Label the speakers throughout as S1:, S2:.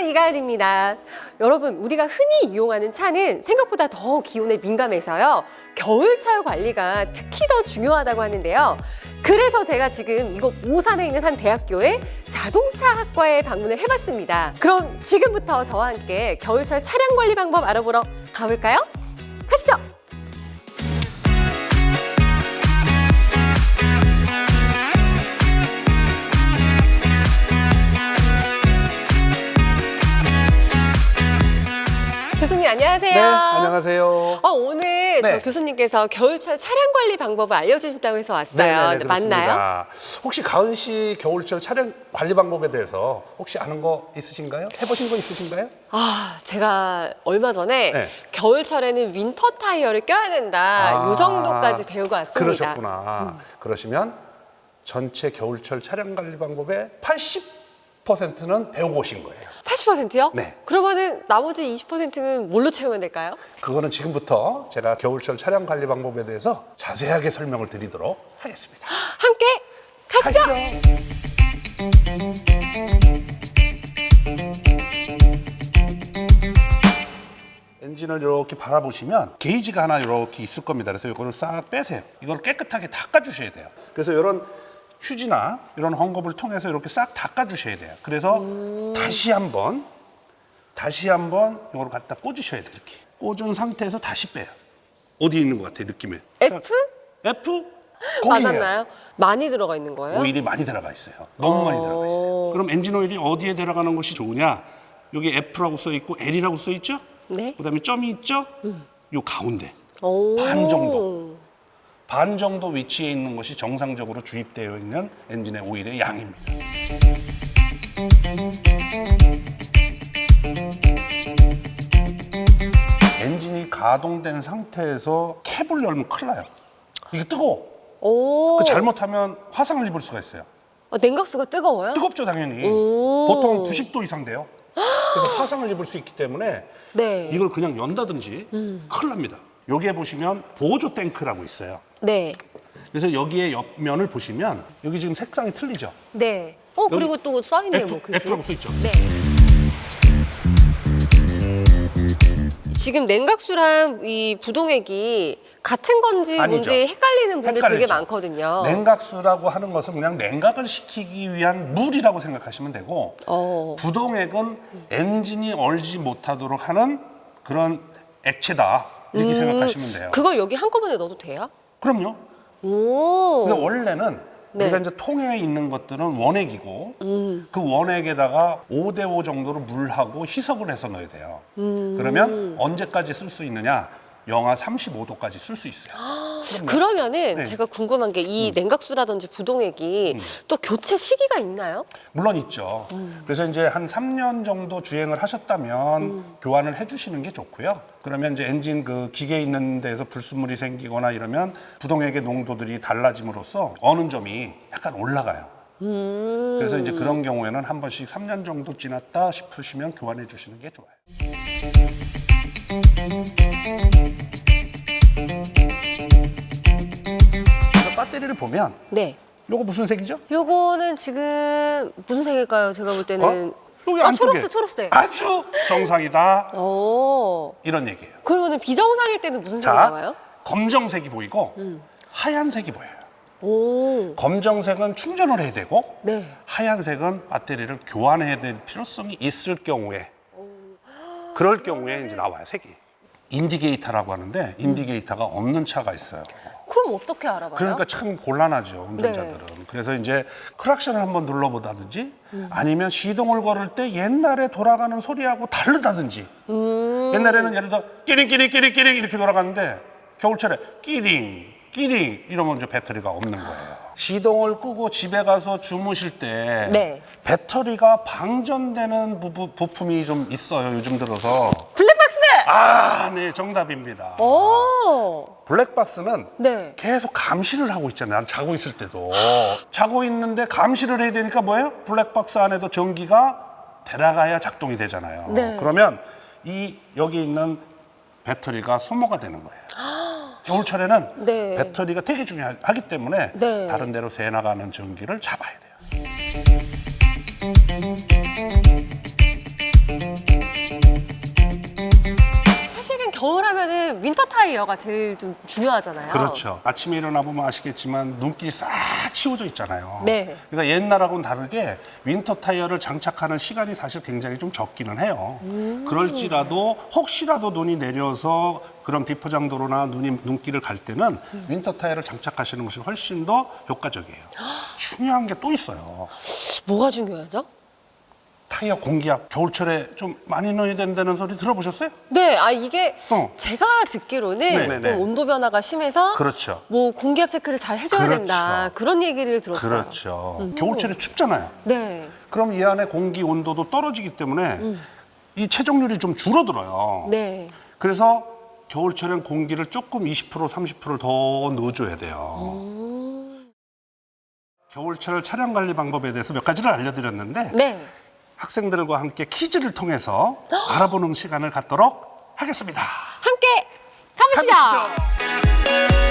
S1: 안녕 이가연입니다. 여러분 우리가 흔히 이용하는 차는 생각보다 더 기온에 민감해서요. 겨울철 관리가 특히 더 중요하다고 하는데요. 그래서 제가 지금 이곳 오산에 있는 한 대학교에 자동차 학과에 방문을 해봤습니다. 그럼 지금부터 저와 함께 겨울철 차량 관리 방법 알아보러 가볼까요? 가시죠. 교수님 안녕하세요.
S2: 네, 안녕하세요.
S1: 어, 오늘
S2: 네.
S1: 저 교수님께서 겨울철 차량 관리 방법을 알려주신다고 해서 왔어요.
S2: 네네네,
S1: 네, 맞나요?
S2: 그렇습니다. 혹시 가은 씨 겨울철 차량 관리 방법에 대해서 혹시 아는 거 있으신가요? 해보신 거 있으신가요?
S1: 아, 제가 얼마 전에
S2: 네.
S1: 겨울철에는 윈터 타이어를 껴야 된다.
S2: 아,
S1: 이 정도까지 배우고 왔습니다.
S2: 그러셨구나. 그러시면 전체 겨울철 차량 관리 방법의 80%는 배우고 오신 거예요.
S1: 80%요?
S2: 네.
S1: 그러면은 나머지 20%는 뭘로 채우면 될까요?
S2: 그거는 지금부터 제가 겨울철 차량 관리 방법에 대해서 자세하게 설명을 드리도록 하겠습니다.
S1: 함께 가시죠.
S2: 엔진을 이렇게 바라보시면 게이지가 하나 이렇게 있을 겁니다. 그래서 이거를 싹 빼세요. 이걸 깨끗하게 닦아주셔야 돼요. 그래서 이런 휴지나 이런 헝겊을 통해서 이렇게 싹 닦아주셔야 돼요. 그래서 다시 한번 다시 한번 이걸 갖다 꽂으셔야 돼요. 이렇게 꽂은 상태에서 다시 빼요. 어디 있는 것 같아요, 느낌에?
S1: F?
S2: F? 거기에요.
S1: 맞았나요? 많이 들어가 있는 거예요?
S2: 오일이 많이 들어가 있어요. 너무 많이 들어가 있어요. 그럼 엔진 오일이 어디에 들어가는 것이 좋으냐? 여기 F라고 써 있고 L이라고 써 있죠?
S1: 네.
S2: 그다음에 점이 있죠? 요 가운데
S1: 오.
S2: 반 정도. 반 정도 위치에 있는 것이 정상적으로 주입되어 있는 엔진의 오일의 양입니다. 엔진이 가동된 상태에서 캡을 열면 큰일 나요. 이게 뜨거워.
S1: 오.
S2: 그 잘못하면 화상을 입을 수가 있어요.
S1: 어, 냉각수가 뜨거워요?
S2: 뜨겁죠, 당연히.
S1: 오.
S2: 보통 90도 이상 돼요. 그래서 화상을 입을 수 있기 때문에
S1: 네.
S2: 이걸 그냥 연다든지 큰일 납니다. 여기에 보시면 보조 탱크라고 있어요.
S1: 네.
S2: 그래서 여기에 옆면을 보시면 여기 지금 색상이 틀리죠.
S1: 네. 어, 그리고 또 써있네요,
S2: F,
S1: 뭐, 글씨.
S2: F라고 써 있죠.
S1: 네. 지금 냉각수랑 이 부동액이 같은 건지
S2: 아니죠.
S1: 뭔지 헷갈리는 분들 되게
S2: 헷갈리죠.
S1: 많거든요.
S2: 냉각수라고 하는 것은 그냥 냉각을 시키기 위한 물이라고 생각하시면 되고
S1: 어.
S2: 부동액은 엔진이 얼지 못하도록 하는 그런 액체다 이렇게 생각하시면 돼요.
S1: 음. 그걸 여기 한꺼번에 넣어도 돼요?
S2: 그럼요.
S1: 오.
S2: 근데 원래는
S1: 네.
S2: 우리가 이제 통에 있는 것들은 원액이고 그 원액에다가 5대5 정도로 물하고 희석을 해서 넣어야 돼요. 그러면 언제까지 쓸 수 있느냐? 영하 35도까지 쓸 수 있어요.
S1: 그러면은
S2: 네.
S1: 제가 궁금한 게 이 냉각수라든지 부동액이 또 교체 시기가 있나요?
S2: 물론 있죠. 그래서 이제 한 3년 정도 주행을 하셨다면 교환을 해주시는 게 좋고요. 그러면 이제 엔진 그 기계 있는 데에서 불순물이 생기거나 이러면 부동액의 농도들이 달라짐으로써 어느 점이 약간 올라가요. 그래서 이제 그런 경우에는 한 번씩 3년 정도 지났다 싶으시면 교환해 주시는 게 좋아요. 배터리를 보면
S1: 네.
S2: 요거 무슨 색이죠?
S1: 요거는 지금 무슨 색일까요? 제가 볼 때는
S2: 어? 여기
S1: 아,
S2: 안쪽에
S1: 초록색, 초록색.
S2: 아주 정상이다
S1: 오.
S2: 이런 얘기예요.
S1: 그러면은 비정상일 때는 무슨 색이
S2: 자,
S1: 나와요?
S2: 검정색이 보이고 하얀색이 보여요.
S1: 오.
S2: 검정색은 충전을 해야 되고
S1: 네.
S2: 하얀색은 배터리를 교환해야 될 필요성이 있을 경우에 그럴 경우에 이제 나와요 색이. 인디게이터라고 하는데 인디게이터가 없는 차가 있어요.
S1: 그럼 어떻게 알아봐요?
S2: 그러니까 참 곤란하죠 운전자들은. 그래서 이제 크락션을 한번 눌러보다든지 아니면 시동을 걸을 때 옛날에 돌아가는 소리하고 다르다든지. 옛날에는 예를 들어 끼링 끼링 끼링 끼링 이렇게 돌아갔는데 겨울철에 끼링 끼링 이러면 이제 배터리가 없는 거예요. 시동을 끄고 집에 가서 주무실 때
S1: 네.
S2: 배터리가 방전되는 부부, 부품이 좀 있어요 요즘 들어서.
S1: 블랙박스!
S2: 아, 네 정답입니다.
S1: 오.
S2: 블랙박스는
S1: 네.
S2: 계속 감시를 하고 있잖아요. 난 자고 있을 때도. 자고 있는데 감시를 해야 되니까 뭐예요? 블랙박스 안에도 전기가 들어가야 작동이 되잖아요.
S1: 네.
S2: 그러면 이 여기 있는 배터리가 소모가 되는 거예요. 겨울철에는
S1: 네.
S2: 배터리가 되게 중요하기 때문에
S1: 네.
S2: 다른 데로 새 나가는 전기를 잡아야 돼요.
S1: 겨울 하면은 윈터 타이어가 제일 좀 중요하잖아요.
S2: 그렇죠. 아침에 일어나 보면 아시겠지만 눈길이 싹 치워져 있잖아요.
S1: 네.
S2: 그러니까 옛날하고는 다르게 윈터 타이어를 장착하는 시간이 사실 굉장히 좀 적기는 해요.
S1: 음.
S2: 그럴지라도 혹시라도 눈이 내려서 그런 비포장도로나 눈이 눈길을 갈 때는
S1: 음.
S2: 윈터 타이어를 장착하시는 것이 훨씬 더 효과적이에요. 중요한 게 또 있어요.
S1: 뭐가 중요하죠?
S2: 타이어 공기압 겨울철에 좀 많이 넣어야 된다는 소리 들어보셨어요?
S1: 네, 아 이게
S2: 어.
S1: 제가 듣기로는
S2: 네네네.
S1: 뭐 온도 변화가 심해서
S2: 그렇죠.
S1: 뭐 공기압 체크를 잘 해줘야
S2: 그렇죠.
S1: 된다 그런 얘기를 들었어요.
S2: 그렇죠. 겨울철에 춥잖아요.
S1: 네.
S2: 그럼 이 안에 공기 온도도 떨어지기 때문에 이 체적률이 좀 줄어들어요.
S1: 네.
S2: 그래서 겨울철엔 공기를 조금 20% 30%를 더 넣어줘야 돼요. 겨울철 차량 관리 방법에 대해서 몇 가지를 알려드렸는데
S1: 네.
S2: 학생들과 함께 퀴즈를 통해서 알아보는 시간을 갖도록 하겠습니다.
S1: 함께 가보시죠. 안녕하세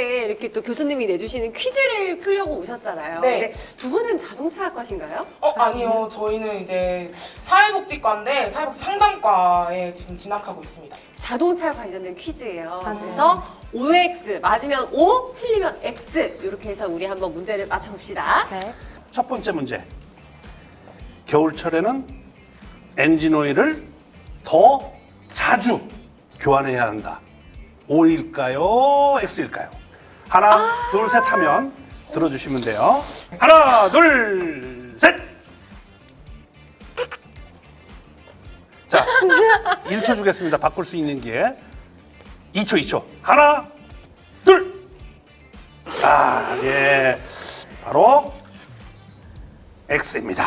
S1: 함께 이렇게 또 교수님이 내주시는 퀴즈를 풀려고 오셨잖아요.
S3: 네.
S1: 근데 두 분은 자동차과신가요?
S3: 어 아니요 저희는 이제 사회복지과인데 사회복지 상담과에 지금 진학하고 있습니다.
S1: 자동차 관련된 퀴즈예요. 그래서 OX 맞으면 O, 틀리면 X 이렇게 해서 우리 한번 문제를 맞춰봅시다.
S2: 첫 번째 문제. 겨울철에는 엔진 오일을 더 자주 교환해야 한다. O일까요? X일까요? 하나, 둘, 셋 하면 들어주시면 돼요. 하나, 둘, 셋! 자, 1초 주겠습니다. 바꿀 수 있는 기회. 2초, 2초. 하나, 둘! 아, 예. 바로 X입니다.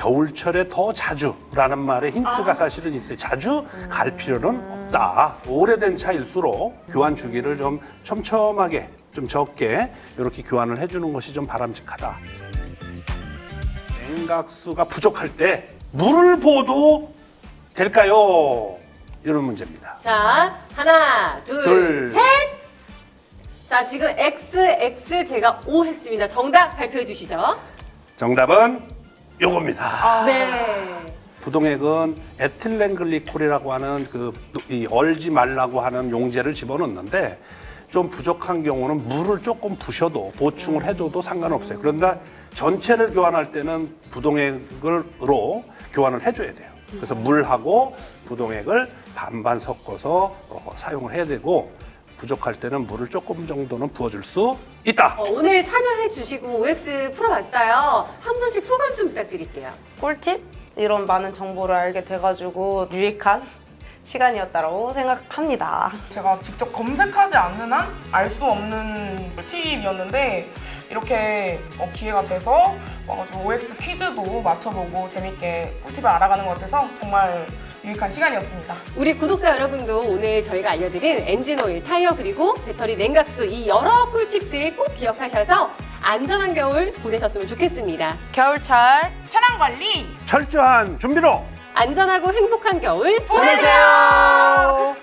S2: 겨울철에 더 자주라는 말에 힌트가 사실은 있어요. 자주 갈 필요는 없다. 오래된 차일수록 교환 주기를 좀 촘촘하게, 좀 적게 이렇게 교환을 해주는 것이 좀 바람직하다. 냉각수가 부족할 때 물을 부어도 될까요? 이런 문제입니다.
S1: 자, 하나, 둘,
S2: 둘.
S1: 셋. 자, 지금 X, X 제가 O 했습니다. 정답 발표해 주시죠.
S2: 정답은 요겁니다.
S1: 네.
S2: 부동액은 에틸렌글리콜이라고 하는 그 이 얼지 말라고 하는 용제를 집어넣는데 좀 부족한 경우는 물을 조금 부셔도 보충을 해줘도 상관없어요. 그런데 전체를 교환할 때는 부동액으로 교환을 해줘야 돼요. 그래서 물하고 부동액을 반반 섞어서 어, 사용을 해야 되고 부족할 때는 물을 조금 정도는 부어줄 수 있다.
S1: 어, 오늘 참여해 주시고 OX 풀어봤어요. 한 분씩 소감 좀 부탁드릴게요.
S4: 꿀팁? 이런 많은 정보를 알게 돼가지고 유익한 시간이었다고 생각합니다.
S3: 제가 직접 검색하지 않는 한 알 수 없는 팁이었는데 이렇게 어, 기회가 돼서 와가지고 OX 퀴즈도 맞춰보고 재밌게 꿀팁을 알아가는 것 같아서 정말 유익한 시간이었습니다.
S1: 우리 구독자 여러분도 오늘 저희가 알려드린 엔진 오일, 타이어 그리고 배터리 냉각수 이 여러 꿀팁들 꼭 기억하셔서 안전한 겨울 보내셨으면 좋겠습니다.
S4: 겨울철
S3: 차량 관리
S2: 철저한 준비로
S1: 안전하고 행복한 겨울
S3: 보내세요.